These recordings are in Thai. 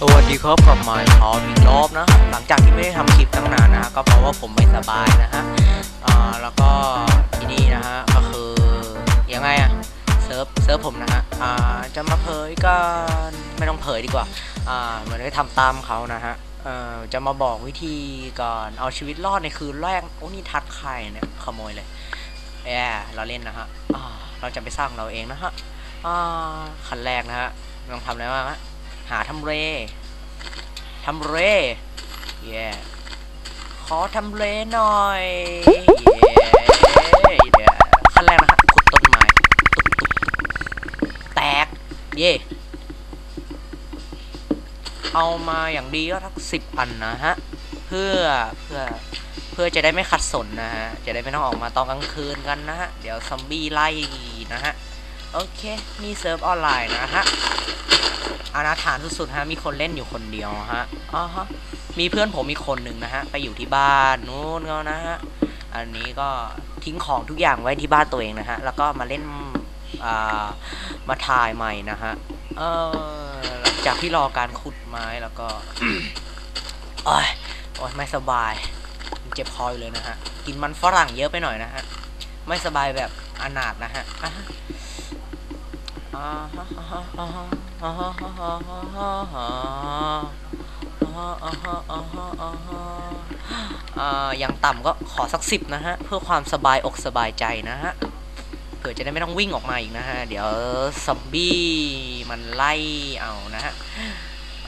สวัสดีครับกลับมาพร้อมอีกรอบนะ หลังจากที่ไม่ได้ทำคลิปตั้งนานนะ ก็เพราะว่าผมไม่สบายนะฮะอ่าแล้วก็ที่นี่นะฮะ ก็คือยังไงอะเซิร์ฟเซิร์ฟผมนะฮะอ่าจะมาเผยก็ไม่ต้องเผยดีกว่าอ่าเหมือนได้ทำตามเขานะฮะเอ่อจะมาบอกวิธีก่อนเอาชีวิตรอดในคืนแรกโอ้นี่ทัดใครเนี่ยขโมยเลยแย่เราเล่นนะฮะเราจะไปสร้างเราเองนะฮะอ่าขั้นแรกนะฮะต้องทำอะไรบ้างฮะ หาทำเลทำเลเย่ขอทำเลหน่อยเย่เดี๋ยวขั้นแรกนะฮะขุดต้นไม้ตุ๊บตุ๊บแตก เย่เอามาอย่างดีก็ทักสิบอันนะฮะ เพื่อเพื่อเพื่อจะได้ไม่ขัดสนนะฮะ จะได้ไม่ต้องออกมาตอนกลางคืนกันนะฮะ เดี๋ยวซอมบี้ไล่นะฮะ โอเคนี่เซิร์ฟออนไลน์นะฮะ อนาถานสุดๆฮะ มีคนเล่นอยู่คนเดียวฮะอ๋อฮะ มีเพื่อนผมอีกคนหนึ่งนะฮะ ไปอยู่ที่บ้านนู้นเขานะฮะ อันนี้ก็ทิ้งของทุกอย่างไว้ที่บ้านตัวเองนะฮะ แล้วก็มาเล่นอ่ามาถ่ายใหม่นะฮะ เออหลังจากที่รอการขุดไม้แล้วก็โอ้ยโอ้ยไม่สบาย เจ็บคออยู่เลยนะฮะ กินมันฝรั่งเยอะไปหน่อยนะฮะ ไม่สบายแบบอนาถนะฮะ อ่าย่างต่ำก็ขอสักสิบนะฮะ เพื่อความสบายอกสบายใจนะฮะเผื่อจะได้ไม่ต้องวิ่งออกมาอีกนะฮะ เดี๋ยวซอมบี้มันไล่เอานะฮะ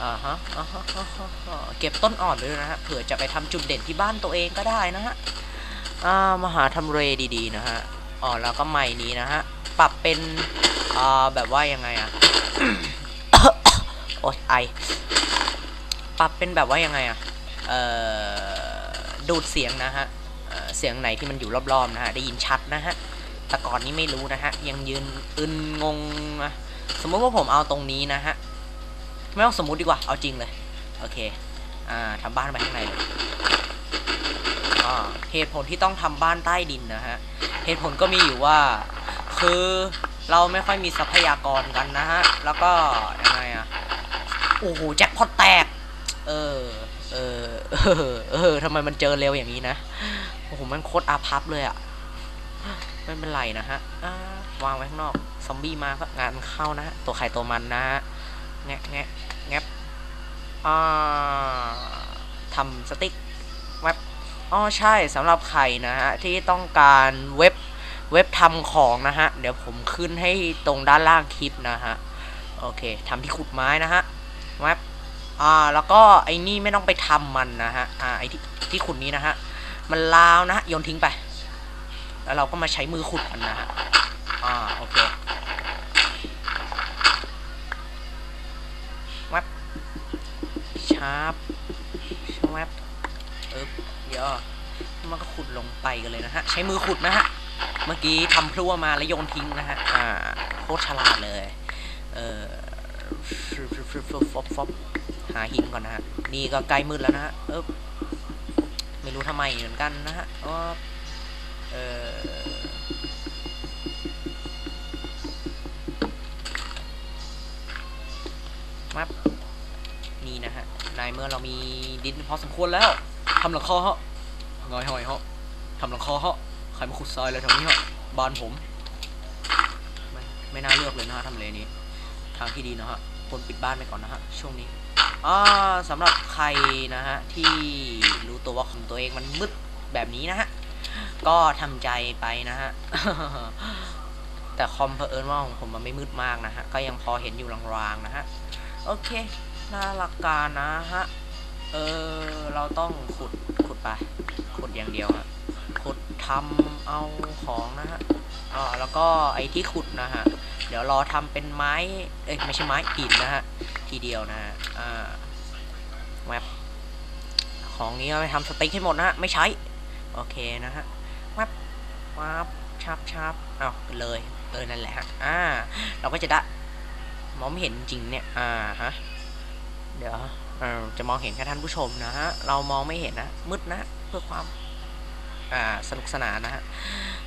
อ่าฮะเก็บต้นอ่อนด้วยนะฮะเผื่อจะไปทำจุดเด่นที่บ้านตัวเองก็ได้นะฮะอ่ามาหาทำเลดีๆนะฮะอ๋อแล้วก็ใหม่นี้นะฮะ ปรับเป็น อ่าแบบว่ายังไงอะโอ๊ยไอปรับเป็นแบบว่ายังไงอะเอ่อดูดเสียงนะฮะเเสียงไหนที่มันอยู่รอบๆนะฮะได้ยินชัดนะฮะแต่ก่อนนี้ไม่รู้นะฮะยังยืนอึนงงนะสมมติว่าผมเอาตรงนี้นะฮะไม่ต้องสมมติดีกว่าเอาจริงเลยโอเคอ่าทำบ้านไปข้างในเลยเหตุผลที่ต้องทำบ้านใต้ดินนะฮะเหตุผลก็มีอยู่ว่าคือ เราไม่ค่อยมีทรัพยากรกันนะฮะ แล้วก็ยังไงอะ โอ้โหแจ็คพอตแตก เออ เออ เออ เออทำไมมันเจอเร็วอย่างนี้นะ โอ้โห มันโคตรอาพับเลยอะไม่เป็นไรนะฮะวางไว้ข้างนอก ซอมบี้มาก็งานเข้านะฮะ ตัวใครตัวมันนะฮะ แงะแงะแงบอ่าทำสติ๊กแว็บอ๋อใช่สำหรับใครนะฮะ ที่ต้องการเว็บ เว็บทำของนะฮะ เดี๋ยวผมขึ้นให้ตรงด้านล่างคลิปนะฮะ โอเคทำที่ขุดไม้นะฮะแว็บอ่า แล้วก็ไอ้นี่ไม่ต้องไปทำมันนะฮะ อ่า ไอ้ที่ที่ขุดนี้นะฮะ มันลาวนะฮะโยนทิ้งไป แล้วเราก็มาใช้มือขุดมันนะฮะ อ่า โอเคแว็บชาร์ปแว็บเอ๊บเดี๋ยวมันก็ขุดลงไปกันเลยนะฮะ ใช้มือขุดนะฮะ เมื่อกี้ทำพลั่วมาแล้วโยนทิ้งนะฮะ อ่าโคตรฉลาดเลย เออฟึบฟึบฟบฟบฟอบฟอบหาหินก่อนนะฮะ นี่ก็ใกล้มืดแล้วนะฮะเออไม่รู้ทำไมเหมือนกันนะฮะเออมับนี่นะฮะในเมื่อเรามีดินพอสมควรแล้วทำหลังคอเหาะงอยหอยเหาะทำหลังคอเหาะ ครมาขุดทรายอะไรแถวนี้เหรอบ้านผมไม่ไม่น่าเลือกเลยนะฮะทำเลนี้ ทางที่ดีนะฮะควรปิดบ้านไปก่อนนะฮะช่วงนี้อ่าสำหรับใครนะฮะที่รู้ตัวว่าของตัวเองมันมืดแบบนี้นะฮะก็ทำใจไปนะฮะแต่คอมเพอเอิญว่าของผมมันไม่มืดมากนะฮะก็ยังพอเห็นอยู่ลางๆนะฮะโอเคน่าหลักการนะฮะเออเราต้องขุดขุดไป ขุดอย่างเดียวฮะ ทำเอาของนะฮะอ่าแล้วก็ไอ้ที่ขุดนะฮะ เดี๋ยวรอทำเป็นไม้ เอ้ยไม่ใช่ไม้หินนะฮะ ทีเดียวนะฮะ อ่าแวบของนี้เอาไปทำสติ๊กให้หมดนะฮะ ไม่ใช้ โอเคนะฮะแวบวับชับชับเอาเลย เออ นั่นแหละฮะ อ่า เราก็จะได้มองไม่เห็นจริงเนี่ย อ่าฮะ เดี๋ยวจะมองเห็นแค่ท่านผู้ชมนะฮะ เรามองไม่เห็นนะ มืดนะ เพื่อความ อ่าสนุกสนานนะฮะ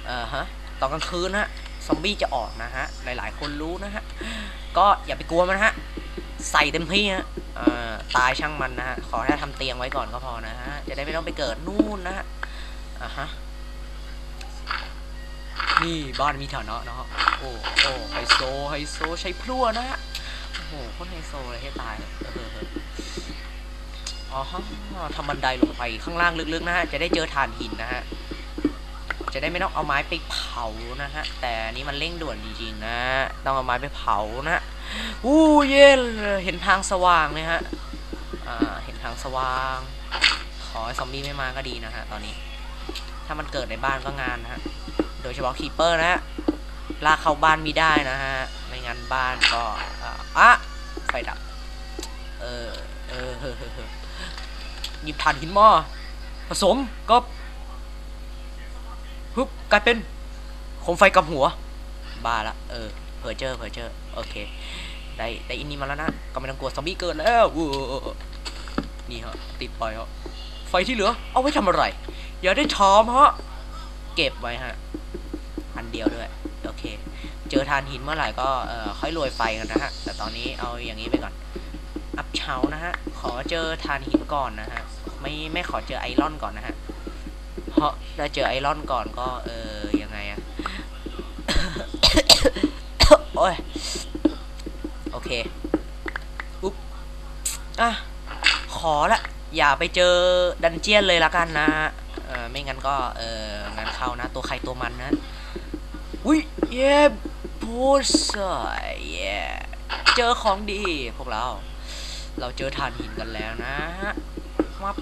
เออฮะตอนกลางคืนนะฮะซอมบี้จะออกนะฮะหลายๆ คนรู้นะฮะก็อย่าไปกลัวมันฮะใส่เต็มที่ฮะตายช่างมันนะฮะขอแค่ทำเตียงไว้ก่อนก็พอนะฮะจะได้ไม่ต้องไปเกิดนู่นนะฮะอะฮะนี่บ้านมีฐานะนะฮะโอ้โอ้ไฮโซไฮโซใช้พลั่วนะฮะโอ้โหคตรไฮโซเลยให้ตายเออ อ๋อฮะทำบันไดลงไปข้างล่างลึกๆนะฮะ จะได้เจอถ่านหินนะฮะ จะได้ไม่ต้องเอาไม้ไปเผานะฮะ แต่นี้มันเร่งด่วนจริงๆนะ ต้องเอาไม้ไปเผานะอู้เย็นเห็นทางสว่างเลยฮะ อ่า เห็นทางสว่าง ขอซอมบี้ไม่มาก็ดีนะฮะตอนนี้ ถ้ามันเกิดในบ้านก็งานนะฮะ โดยเฉพาะคีเปอร์นะฮะ ลากเข้าบ้านม่ได้นะฮะ ไม่งั้นบ้านก็ อ่าอะไฟดับ เออ เออ หยิบถ่านหินหม้อผสมก็ฮึบกลายเป็นโคมไฟกับหัว บ้าละ เออเพอเจอร์เพอเจอร์โอเค ได้ได้อินนี้มาแล้วนะ ก็ไม่ต้องกลัวซอมบี้เกินแล้วนี่ฮะ ติดไปฮะไฟที่เหลือ เอาไว้ทำอะไร อย่าได้ถามฮะ เก็บไว้ฮะ อันเดียวด้วย โอเค เจอทานหินเมื่อไหร่ก็เออค่อยรวยไฟกันนะฮะ แต่ตอนนี้เอาอย่างนี้ไปก่อน อัพเชานะฮะ ขอเจอทานหินก่อนนะฮะ ไม่ไม่ขอเจอไอรอนก่อนนะฮะ เพราะถ้าเจอไอรอนก่อนก็ เออยังไงอะโอ้ย โอเค อุ๊บ อะ ขอละ อย่าไปเจอดันเจียนเลยละกันนะฮะเออไม่งั้นก็ เอองานเข้านะ ตัวใครตัวมันนะ อุ้ย เย้พูสเย้เจอของดีพวกเรา เราเจอฐานหินกันแล้วนะฮะวับ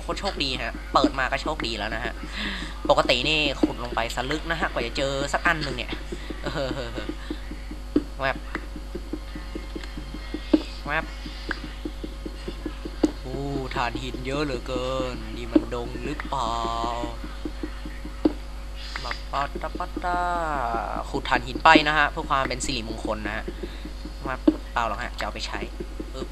โคตรโชคดีฮะ เปิดมาก็โชคดีแล้วนะฮะ ปกตินี่ขุดลงไปสลึกนะฮะ กว่าจะเจอสักอันหนึ่งเนี่ยเออแวบแวบโอ้ฐานหินเยอะเหลือเกิน นี่มันดงหรือเปล่าบัปาตาปาตาขุดฐานหินไปนะฮะ เพื่อความเป็นสิริมงคลนะฮะมาเปล่าหรอกฮะ จะเอาไปใช้ปึ๊บ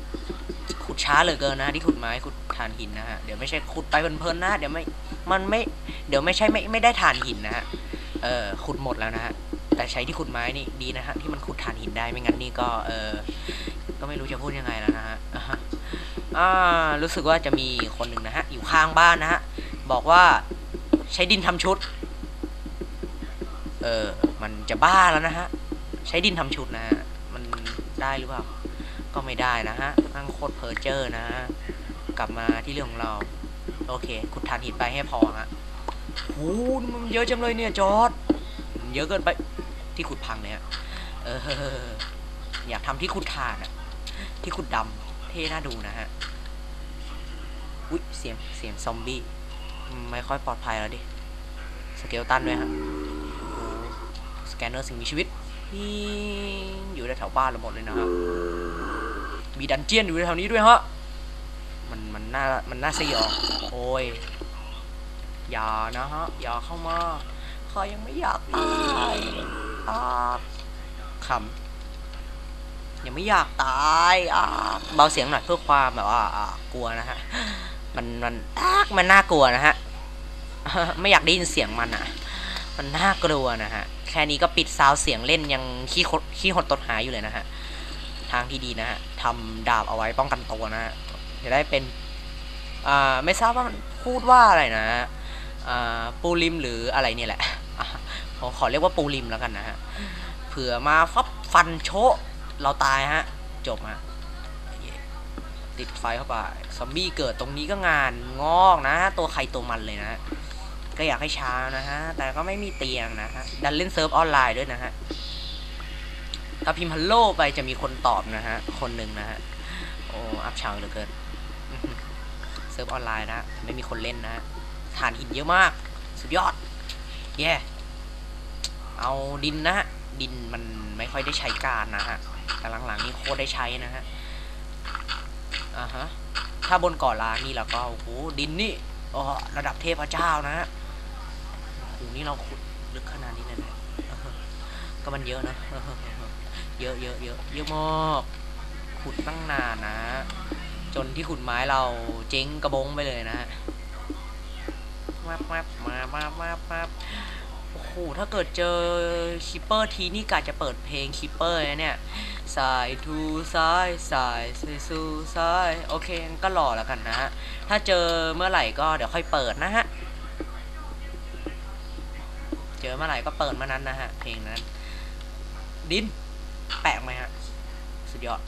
ดช้าเหลือเกินนะที่ขุดไม้ขุดฐานหินนะฮะเดี๋ยวไม่ใช่ขุดไปเพลินๆนะเดี๋ยวไม่มันไม่เดี๋ยวไม่ใช่ไม่ไม่ได้ฐานหินนะฮะเออขุดหมดแล้วนะฮะแต่ใช้ที่ขุดไม้นี่ดีนะฮะที่มันขุดฐานหินได้ไม่งั้นนี่ก็เออก็ไม่รู้จะพูดยังไงแล้วนะฮะอ่ารู้สึกว่าจะมีคนหนึ่งนะฮะอยู่ข้างบ้านนะฮะบอกว่าใช้ดินทำชุด เออมันจะบ้าแล้วนะฮะใช้ดินทำชุดนะฮะมันได้หรือเปล่า ก็ไม่ได้นะฮะนั่งโคตรเพอเจอร์นะฮะ กลับมาที่เรื่องของเรา โอเคขุดฐานหินไปให้พอฮะโอ้โหมันเยอะจังเลยเนี่ยจอร์ดเยอะเกินไปที่ขุดพังเนี่ยเอออยากทำที่ขุดถ่านอะที่ขุดดำเท่น่าดูนะฮะอุ๊ยเสียงเสียงซอมบี้ไม่ค่อยปลอดภัยแล้วดิ สเกลตันด้วยฮะสแกนเนอร์สิ่งมีชีวิตนี่อยู่ในแถวบ้านเราหมดเลยนะฮะ มีดันเจียนอยู่แถวนี้ด้วยฮะมันมันน่ามันน่าสยองโอ้ยอย่านะฮะอย่าเข้ามาข้ายังไม่อยากตายอาคำยังไม่อยากตายอาเบาเสียงหน่อยเพื่อความแบบว่าากลัวนะฮะมันมันอามันน่ากลัวนะฮะไม่อยากได้ยินเสียงมันอะ มันน่ากลัวนะฮะ แค่นี้ก็ปิดซาวเสียงเล่นยังขี้ขี้หดตดหายอยู่เลยนะฮะ ทางที่ดีนะฮะทำดาบเอาไว้ป้องกันตัวนะฮะจะได้เป็นอ่าไม่ทราบว่ามันพูดว่าอะไรนะอ่าปูริมหรืออะไรเนี่ยแหละขอขอเรียกว่าปูริมแล้วกันนะฮะเผื่อมาฟับฟันโชะเราตายฮะจบฮะติดไฟเข้าไปซอมบี้เกิดตรงนี้ก็งานงอกนะ ตัวใครตัวมันเลยนะ ก็อยากให้ช้านะฮะ แต่ก็ไม่มีเตียงนะฮะ ดันเล่นเซิร์ฟออนไลน์ด้วยนะฮะ ถ้าพิมพ์ฮัลโหลไปจะมีคนตอบนะฮะ คนหนึ่งนะฮะ โอ้อัพเชาเหลือเกินเซิร์ฟออนไลน์นะไม่มีคนเล่นนะฮะฐานหินเยอะมาก สุดยอดเย่เอาดินนะฮะ ดินมันไม่ค่อยได้ใช้การนะฮะ แต่หลังๆนี่โคตรได้ใช้นะฮะ อ่าฮะ ถ้าบนเกาะล้างนี่แล้วก็โอ้โหดินนี่อ๋อระดับเทพเจ้านะฮะโอ้โหนี่เราขุดลึกขนาดนี้เลยนะก็มันเยอะนะ เยอะเยอะเยอะเยอะมากขุดตั้งนานนะ จนที่ขุดไม้เราเจ๊งกระบงไปเลยนะมามามามามามาโอ้โห ถ้าเกิดเจอคิปเปอร์ทีนี่กะจะเปิดเพลงคิปเปอร์เนี่ยสายทูซ้ายสายสู่ซ้ายโอเคงั้นก็รอแล้วกันนะฮะ ถ้าเจอเมื่อไหร่ก็เดี๋ยวค่อยเปิดนะฮะ เจอเมื่อไหร่ก็เปิดเมื่อนั้นนะฮะ เพลงนั้น ดิน แปะไหมฮะ สุดยอด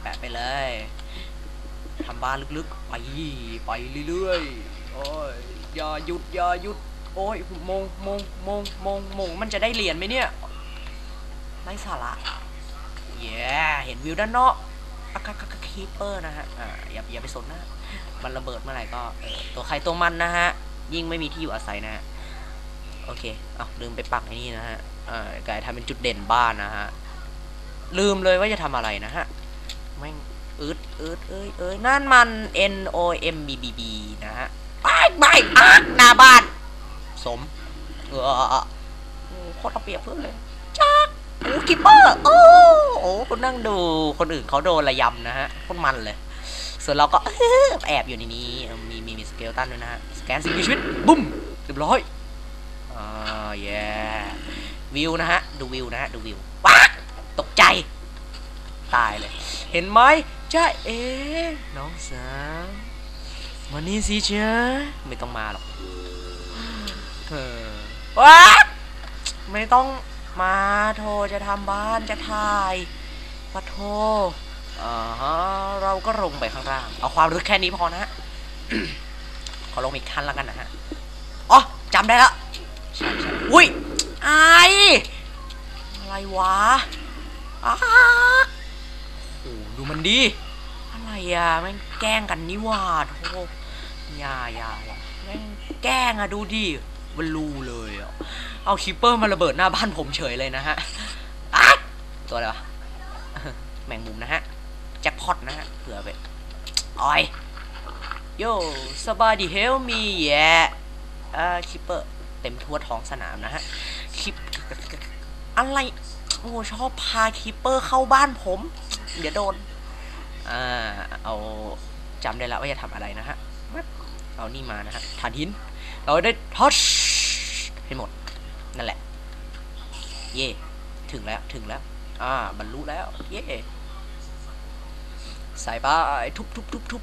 แปะไปเลยทำบ้านลึกๆ ไป ไปเรื่อยๆ โอ้ย อย่าหยุด อย่าหยุด โอ้ยมงมงมงมงมงมันจะได้เหรียญไหมเนี่ยไร้สาระเย้เห็นวิวด้านนอกอะคักคักคีเปอร์นะฮะ อ่า อย่า อย่าไปสนนะ มันระเบิดเมื่อไหร่ก็ ตัวใครตัวมันนะฮะ ยิ่งไม่มีที่อยู่อาศัยนะฮะ โอเคเอาลืมไปปักไอ้นี่นะฮะเอ่อกลายทำเป็นจุดเด่นบ้านนะฮะ ลืมเลยว่าจะทำอะไรนะฮะ แม่งอืดอืดเอ้ยเอ้ยนั่นมัน N O M B B B นะฮะไปไปอะหน้าบ้าน สม เออโคตรเปียบเพื่อนเลยจักโอ้กิปเปอร์โอ้โอ้คุณนั่งดูคนอื่นเขาโดนระยำนะฮะคตรมันเลย ส่วนเราก็แอบอยู่ในนี้ มีมีมีสเกลตันด้วยนะฮะ สแกนสิ่งมีชีวิตบุ้มเรียบร้อย เย้วิวนะฮะ ดูวิวนะฮะ ดูวิวว้าตกใจ ตายเลย เห็นไหมจ้าเอ๋น้องสาวมานี่สิเจ้าไม่ต้องมาหรอกเออว้าไม่ต้องมาโทรจะทำบ้านจะถ่ายปะโทอ่าฮะเราก็ลงไปข้างล่าง เอาความลึกแค่นี้พอนะฮะขอลงอีกขั้นแล้วกันนะฮะ อ๋อจำได้แล้ว อุ้ยไออะไรวะอ้าโอ้ดูมันดี อะไรอะแม่งแกล้งกันนี่ว่าโธ่อยาอยาอยาแม่งแกล้งอะดูดิมันรูเลยอะเอาคิปเปอร์มาระเบิดหน้าบ้านผมเฉยเลยนะฮะอ๊ะตัวอะไรวะแมงมุมนะฮะแจ็คพอตนะฮะเผื่อไปอ้อยโยสบายดีเฮลมีแย่อ่าคิปเปอร์ เต็มทั่วท้องสนามนะฮะคลิปอะไรโอ้ชอบพาคิปเปอร์เข้าบ้านผม เดี๋ยวโดน อ่า เอาจำได้แล้วว่าจะทำอะไรนะฮะ เอานี่มานะฮะฐานหิน เราได้ทัชให้หมด นั่นแหละ เย่ถึงแล้ว ถึงแล้ว อ่า บรรลุแล้ว เย่ใส่ไปทุบทุบทุบทุบ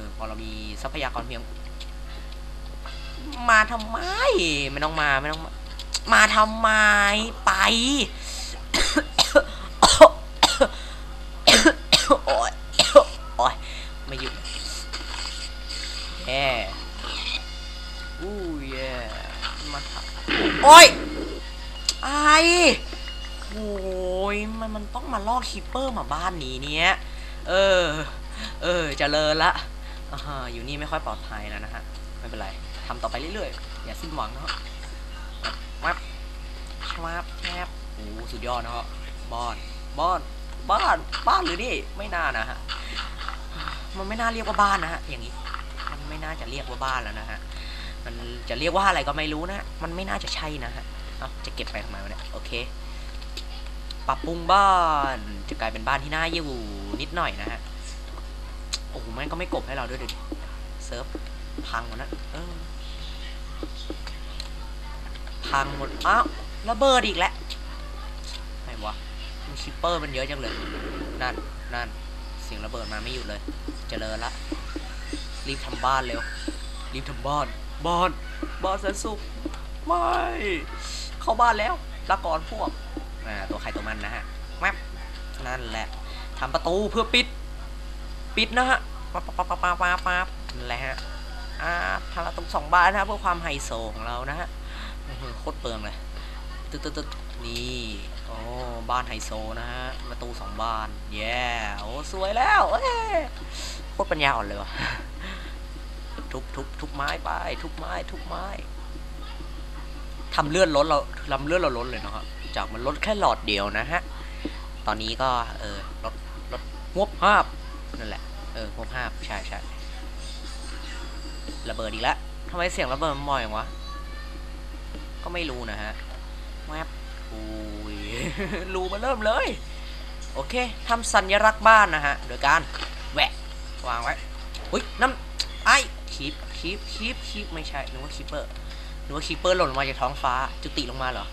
ออพอเรามีทรัพยากรเพียง มาทำไมไม่ต้องมาไม่ต้องมามาทำไมไปโอ้ยโอ้ยไม่หยุดแย่อู้ยมาทำโอ้ยไอโอ้ยมันมันต้องมาลอกคิปเปอร์มาบ้านนี้เนี้ย เออ เออเจริญละ อ่าฮะอยู่นี่ไม่ค่อยปลอดภัยแล้วนะฮะ ไม่เป็นไรทำต่อไปเรื่อยๆ อย่าสิ้นหวังนะฮะมับชวับแอบโอ้สุดยอดนะฮะบอนบอนบ้าน บ้านหรือนี่ ไม่น่านะฮะ มันไม่น่าเรียกว่าบ้านนะฮะ อย่างนี้ มันไม่น่าจะเรียกว่าบ้านแล้วนะฮะ มันจะเรียกว่าอะไรก็ไม่รู้นะ มันไม่น่าจะใช่นะฮะ เอาจะเก็บไปทำไมวะเนี่ย โอเค ปรับปรุงบ้าน จะกลายเป็นบ้านที่น่าอยู่นิดหน่อยนะฮะ โอ้โหแม่งก็ไม่กบให้เราด้วยดิเซิร์ฟพังหมดนะเออพังหมดอ้าวระเบิดอีกแล้วไหนวะมันคิปเปอร์มันเยอะจังเลยนั่นนั่นเสียงระเบิดมาไม่หยุดเลย เจริญละรีบทำบ้านเร็วรีบทำบ้านบ้านบ้านแสนสุขไม่เข้าบ้านแล้วละก่อนพวกอ่าตัวใครตัวมันนะฮะแมปนั่นแหละทำประตูเพื่อปิด ปิดนะฮะปั๊บปั๊บปั๊บปั๊บปั๊บปั๊บนั่นแหละฮะอ่าทำประตูสองบานนะเพื่อความไฮโซของเรานะฮะโคตรเปลืองเลยตึ๊ดตึ๊ดตึ๊ดนี่โอ้บ้านไฮโซนะฮะประตูสองบานแย่โอ้สวยแล้วเอ้ยโคตรปัญญาอ่อนเลยวะทุบทุบทุบไม้ไปทุบไม้ทุบไม้ทำเลื่อดลดเราทำเลื่อดเราลดเลยนะครับจากมันลดแค่หลอดเดียวนะฮะตอนนี้ก็เออลดลดงบภาพ นั่นแหละ เอองวบภาใช่ใช่ระเบิดอีกแล้วทำไมเสียงระเบิดมันบ่อยอย่างวะ ก็ไม่รู้นะฮะแวบอุ้ยรูมาเริ่มเลย โอเคทำสัญลักษณ์บ้านนะฮะ โดยการแหวะวางไว้อุ้ยน้ำไอ้คีบคีบคีบคีบไม่ใช่นึกว่าคีเปอร์นึกว่าคีเปอร์หล่นลงมาจากท้องฟ้า จุติลงมาเหรอ